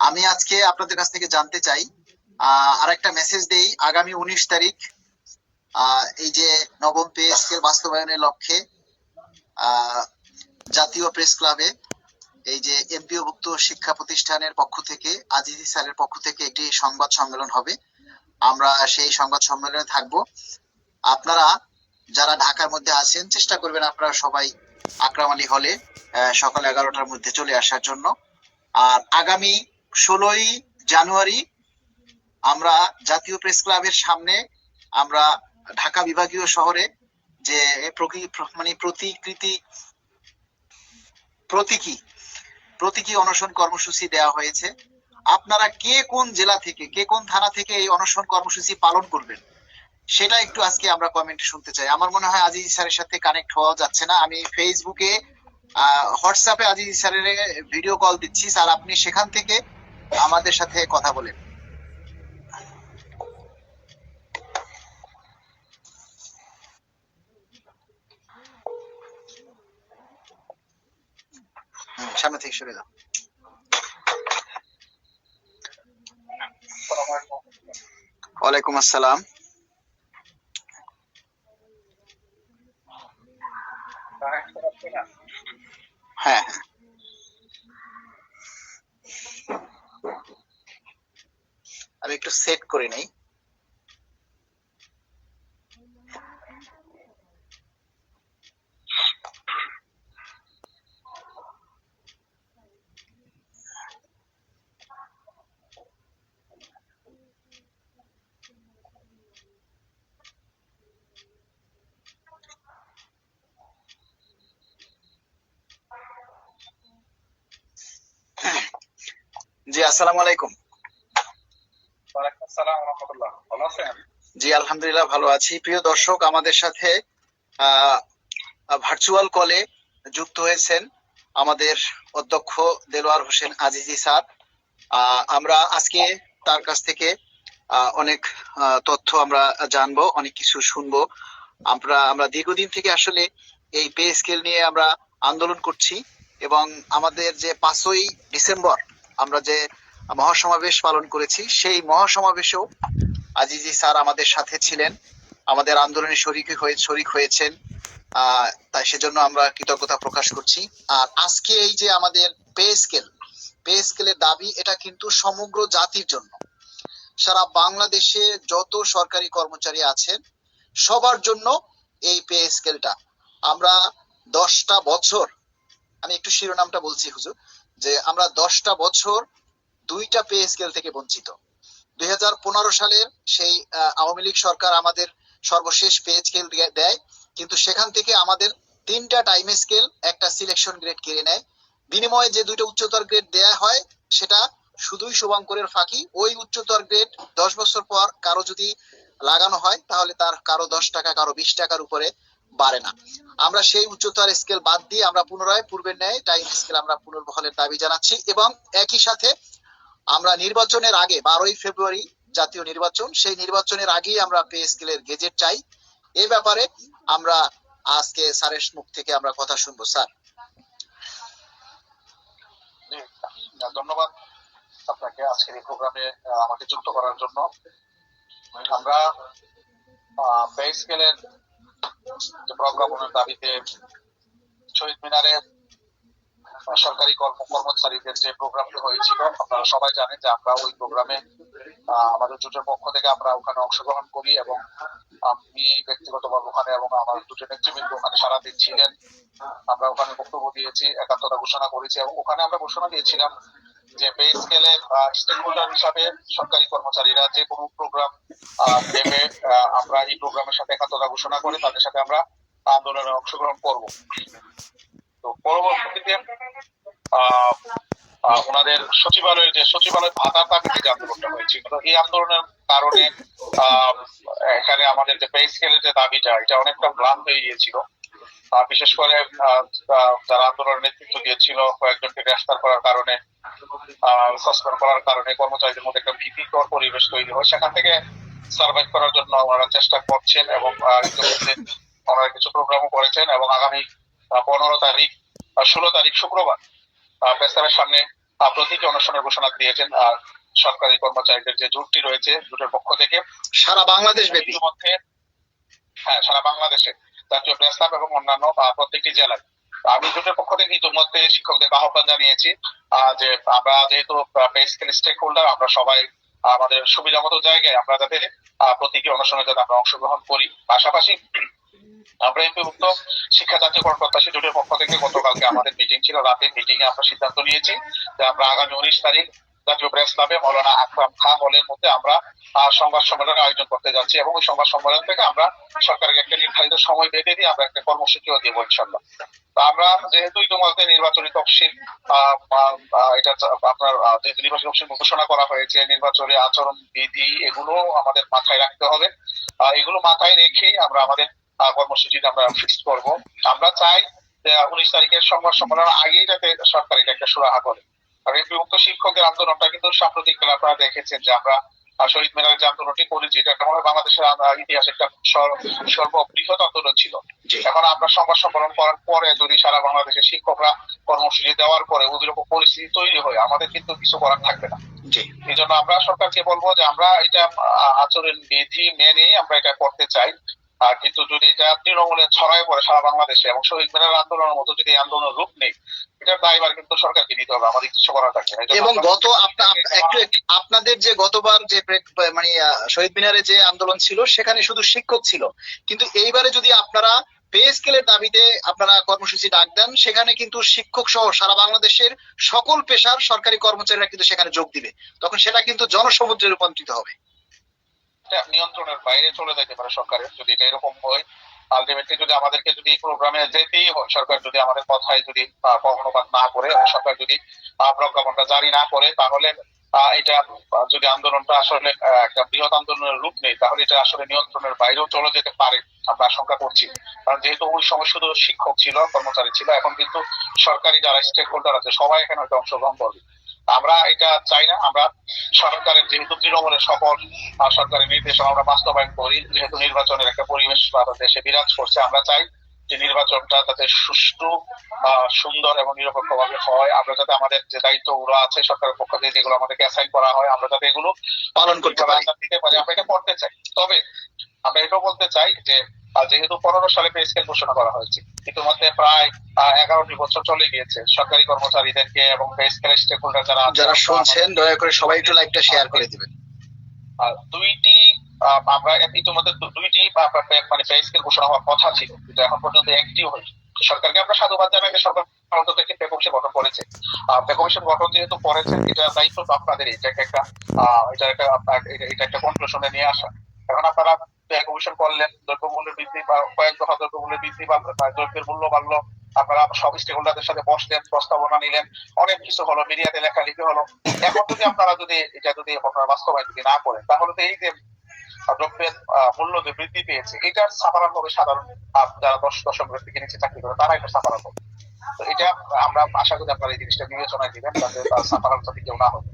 আমি আজকে আপনাদের কাছ থেকে জানতে চাই আর একটা মেসেজ দেই। আগামী উনিশ তারিখ এই যে নবম পে স্কেল বাস্তবায়নের লক্ষ্যে জাতীয় প্রেস ক্লাবে এই যে এমপিওভুক্ত শিক্ষা প্রতিষ্ঠানের পক্ষ থেকে, আজিজি স্যারের পক্ষ থেকে একটি সংবাদ সম্মেলন হবে। আমরা সেই সংবাদ সম্মেলনে থাকব। আপনারা যারা ঢাকার মধ্যে আছেন, চেষ্টা করবেন আপনারা সবাই আকরাম আলী হলে সকাল এগারোটার মধ্যে চলে আসার জন্য। আর আগামী ষোলোই জানুয়ারি আমরা জাতীয় প্রেস ক্লাবের সামনে আমরা ঢাকা বিভাগীয় শহরে যে মানে প্রতিকৃতি প্রতীকী প্রতীকী অনশন কর্মসূচি দেওয়া হয়েছে। আপনারা কে কোন জেলা থেকে, কে কোন থানা থেকে এই অনশন কর্মসূচি পালন করবেন, সেটা একটু আজকে আমরা কমেন্টে শুনতে চাই। আমার মনে হয় আজিজ স্যারের সাথে কানেক্ট হওয়া যাচ্ছে না। আমি ফেসবুকে হোয়াটসঅ্যাপে আজিজ স্যারের ভিডিও কল দিচ্ছি। স্যার, আপনি সেখান থেকে আমাদের সাথে কথা বলেন। সামনে থেকে সরে যাও। ওয়ালাইকুম আসসালাম। হ্যাঁ হ্যাঁ। আমি একটু সেট করে নেই। জি আসসালামু আলাইকুম। জি, আলহামদুলিল্লাহ ভালো আছি। প্রিয় দর্শক, আমাদের সাথে ভার্চুয়াল কলে যুক্ত হয়েছেন আমাদের অধ্যক্ষ দেলোয়ার হোসেন আজিজি স্যার। আমরা আজকে তার কাছ থেকে অনেক তথ্য আমরা জানব, অনেক কিছু শুনব। আমরা আমরা দীর্ঘদিন থেকে আসলে এই পে স্কেল নিয়ে আমরা আন্দোলন করছি এবং আমাদের যে পাঁচই ডিসেম্বর, আমরা যে মহাসমাবেশ পালন করেছি। সেই মহাসমাবেশেও আজিজি স্যার আমাদের সাথে ছিলেন। আমাদের আন্দোলনে শরিক হয়ে শরিক হয়েছেন। তাই সেজন্য আমরা কৃতজ্ঞতা প্রকাশ করছি। আর আজকে এই যে আমাদের পে স্কেল, পে স্কেলের দাবি, এটা কিন্তু সমগ্র জাতির জন্য। সারা বাংলাদেশে যত সরকারি কর্মচারী আছেন, সবার জন্য এই পে স্কেলটা। আমরা দশটা বছর, আমি একটু শিরোনামটা বলছি হুজুর, যে আমরা দশটা বছর দুইটা পে স্কেল থেকে বঞ্চিত। দুই সালের সেই আওয়ামী লীগ সরকার আমাদের সর্বশেষ পে স্কেল দেয় কিন্তু সেখান থেকে আমাদের তিনটা টাইম স্কেল একটা সিলেকশন গ্রেড কেড়ে নেয়। বিনিময়ে যে দুইটা উচ্চতর গ্রেড দেয়া হয়, সেটা শুধুই শুভঙ্করের ফাঁকি, ওই উচ্চতর গ্রেড দশ বছর পর কারও যদি লাগানো হয়, তাহলে তার কারও দশ টাকা, কারও বিশ টাকার উপরে বাড়ে না। আমরা সেই উচ্চতর স্কেল বাদ দিয়ে আমরা পুনরায় পূর্বের ন্যায় টাইম স্কেল আমরা পুনর্বহলের দাবি জানাচ্ছি এবং একই সাথে আমরা নির্বাচনের আগে বারোই ফেব্রুয়ারি জাতীয় নির্বাচন সেই নির্বাচনের আগেই আমরা পে স্কেলের গেজেট চাই। এই ব্যাপারে আমরা আজকে স্যারের মুখ থেকে আমরা কথা শুনব স্যার। ধন্যবাদ আপনাকে আজকের এই প্রোগ্রামে আমাকে যুক্ত করার জন্য। আমরা পে স্কেলের প্রজ্ঞাপনের দাবিতে শহীদ মিনারে আহ, সরকারি কর্ম কর্মচারীদের যে প্রোগ্রামটি হয়েছিল আপনারা সবাই জানেন যে আমরা ওই প্রোগ্রামে আমাদের জোটের পক্ষ থেকে আমরা ওখানে অংশগ্রহণ করি এবং আমি ব্যক্তিগতভাবে ওখানে এবং আমার দুটো নেতৃবৃন্দ ওখানে সারাদিন ছিলেন। আমরা ওখানে বক্তব্য দিয়েছি একাত্মতা ঘোষণা করেছি এবং ওখানে আমরা ঘোষণা দিয়েছিলাম যে পে স্কেলে স্টেক হোল্ডার হিসাবে সরকারি কর্মচারীরা যে কোনো প্রোগ্রাম আহ, আমরা এই প্রোগ্রামের সাথে একাত্মতা ঘোষণা করে তাদের সাথে আমরা আন্দোলনে অংশগ্রহণ করব। তো পরবর্তীতে ওনাদের সচিবালয়ের যে সচিবালয় ভাতার দাবিতে যে আন্দোলনটা হয়েছিল। এই আন্দোলনের কারণে এখানে আমাদের যে পে স্কেলের যে দাবিটা, এটা অনেকটা ম্লান হয়ে গিয়েছিল। বিশেষ করে যারা আন্দোলনের নেতৃত্ব দিয়েছিল, কয়েকজনকে গ্রেফতার করার কারণে সাসপেন্ড করার কারণে কর্মচারীদের মধ্যে একটা ভীতিকর পরিবেশ তৈরি হয়। সেখান থেকে সার্ভাইভ করার জন্য ওনারা চেষ্টা করছেন এবং ইতিমধ্যে ওনারা কিছু প্রোগ্রামও করেছেন এবং আগামী পনেরো তারিখ ষোলো তারিখ শুক্রবার প্রেসারের সামনে প্রতীকী অনুষ্ঠানের ঘোষণা দিয়েছেন আহ, সরকারি কর্মচারীদের যে জোটটি রয়েছে জোটের পক্ষ থেকে সারা বাংলাদেশ ব্যাপী। ইতিমধ্যে হ্যাঁ সারা বাংলাদেশে জাতীয় প্রেস ক্লাব এবং অন্যান্য প্রত্যেকটি জেলায়। আমি জোটের পক্ষ থেকে ইতিমধ্যে শিক্ষকদের আহ্বান জানিয়েছি আহ, যে আমরা যেহেতু পে স্কেল স্টেক হোল্ডার আমরা সবাই আমাদের সুবিধা মতো জায়গায় আমরা যাতে প্রতীকী অনুষ্ঠানে যাতে আমরা অংশগ্রহণ করি। পাশাপাশি আমরা এমপিভুক্ত শিক্ষা জাতীয়করণ প্রত্যাশী জোটের পক্ষ থেকে গতকালকে আমাদের মিটিং ছিল। রাতে মিটিং এ আমরা সিদ্ধান্ত নিয়েছি যে আমরা আগামী উনিশ তারিখ জাতীয় প্রেস ক্লাবে মৌলানা আকরাম খান হলের মধ্যে আমরা সংবাদ সম্মেলনের আয়োজন করতে যাচ্ছি এবং ওই সংবাদ সম্মেলন থেকে আমরা সরকারকে একটা নির্ধারিত সময় বেঁধে দিয়ে আমরা একটা কর্মসূচিও দিব ইনশাল্লাহ তো আমরা যেহেতু ইতিমধ্যে নির্বাচনী তফসিল এটা আপনার যেহেতু নির্বাচনী তফসিল ঘোষণা করা হয়েছে, নির্বাচনী আচরণ বিধি এগুলো আমাদের মাথায় রাখতে হবে। এগুলো মাথায় রেখেই আমরা আমাদের কর্মসূচিটা আমরা ফিক্স করব। আমরা চাই যে উনিশ তারিখের সংবাদ সম্মেলনের আগেই যাতে সরকার এটা একটা সুরাহা করে। এই বিভক্ত শিক্ষকদের আন্দোলনটা কিন্তু সাম্প্রতিক কালে আপনারা দেখেছেন যে আমরা শহীদ মিনারের যে আন্দোলনটি করেছি এটা একটা মনে বাংলাদেশের ইতিহাসে একটা সর্ববৃহৎ আন্দোলন ছিল। এখন আমরা সংবাদ সম্মেলন করার পরে যদি সারা বাংলাদেশের শিক্ষকরা কর্মসূচি দেওয়ার পরে ওই রকম পরিস্থিতি তৈরি হয় আমাদের কিন্তু কিছু করার থাকবে না। এই জন্য আমরা সরকারকে বলব যে আমরা এটা আচরণ বিধি মেনে আমরা এটা করতে চাই। আর কিন্তু যদি এটা তৃণমূলে ছড়ায় পড়ে সারা বাংলাদেশে এবং শহীদ মিনার আন্দোলনের মতো যদি আন্দোলনের রূপ নেই এটার দায়ভার কিন্তু সরকারকে নিতে হবে আমাদের কিছু করার থাকবে জন্য এবং গত আপনাদের যে গতবার যে মানে শহীদ মিনারে যে আন্দোলন ছিল সেখানে শুধু শিক্ষক ছিল। কিন্তু এইবারে যদি আপনারা পে স্কেলের দাবিতে আপনারা কর্মসূচি ডাক দেন সেখানে কিন্তু শিক্ষক সহ সারা বাংলাদেশের সকল পেশার সরকারি কর্মচারীরা কিন্তু সেখানে যোগ দিবে। তখন সেটা কিন্তু জনসমুদ্রে রূপান্তরিত হবে। এটা নিয়ন্ত্রণের বাইরে চলে যেতে পারে সরকারের, যদি এটা এরকম হয়। আলটিমেটলি যদি আমাদেরকে যদি প্রোগ্রামে যেতেই হয়, সরকার যদি আমাদের কথায় যদি কর্ণপাত না করে সরকার যদি প্রজ্ঞাপনটা জারি না করে, তাহলে এটা যদি আন্দোলনটা আসলে একটা বৃহৎ আন্দোলনের রূপ নেই তাহলে এটা আসলে নিয়ন্ত্রণের বাইরেও চলে যেতে পারে। আমরা আশঙ্কা করছি। কারণ যেহেতু ওই সময় শুধু শিক্ষক ছিল, কর্মচারী ছিল, এখন কিন্তু সরকারি যারা স্টেক হোল্ডার আছে, সবাই এখানে হয়তো অংশগ্রহণ করবে। আমরা এটা চাই না আমরা সরকারের যেহেতু তৃণমূলের সকল আহ, সরকারি নির্দেশনা আমরা বাস্তবায়ন করি যেহেতু নির্বাচনের একটা পরিবেশ দেশে বিরাজ করছে আমরা চাই যে নির্বাচনটা যাতে সুষ্ঠু আহ, সুন্দর এবং নিরপেক্ষ ভাবে হয়। আমরা যাতে আমাদের যে দায়িত্বগুলো আছে সরকারের পক্ষ থেকে যেগুলো আমাদেরকে অ্যাসাইন করা হয় আমরা যাতে এগুলো পালন করতে পারি। আমরা এটা করতে চাই। তবে আমরা এটাও বলতে চাই যে যেহেতু পনেরো সালে পে স্কেল ঘোষণা করা হয়েছে ইতিমধ্যে প্রায় এগারোটি বছর চলে গিয়েছে সরকারি কর্মচারীদেরকে এবং পে স্কেল স্টেক হোল্ডার যারা যারা শুনছেন দয়া করে সবাই একটু লাইভটা শেয়ার করে দিবেন। দুইটি আমরা ইতিমধ্যে দুইটি মানে পে স্কেল ঘোষণা হওয়ার কথা ছিল কিন্তু এখন পর্যন্ত একটিও হয়নি। সরকারকে আমরা সাধুবাদ জানাই সরকার অন্তত একটি পে কমিশন গঠন করেছে। পে কমিশন গঠন যেহেতু করেছে এটা দায়িত্ব আপনাদের এটাকে একটা এটা একটা এটা একটা কনক্লুশনে নিয়ে আসা। এখন আপনারা কমিশন করলেন দ্রব্যমূল্য বৃদ্ধি বা কয়েক দফা দ্রব্যমূল্য বৃদ্ধি বা দ্রব্যের মূল্য বাড়লো। আপনারা সব স্টেক হোল্ডারদের সাথে বসলেন, প্রস্তাবনা নিলেন। অনেক কিছু হলো, মিডিয়াতে লেখালেখি হলো। এখন যদি আপনারা যদি এটা যদি আপনারা বাস্তবায়ন যদি না করেন, তাহলে তো এই যে দ্রব্যের মূল্য যে বৃদ্ধি পেয়েছে, এটার সাধারণ হবে সাধারণ যারা দশ দশম থেকে নিচে চাকরি করে তারা এটা সাফারান হবে। তো এটা আমরা আশা করি আপনারা এই জিনিসটা বিবেচনায় দিবেন, যাতে সাফারান যাতে কেউ না হয়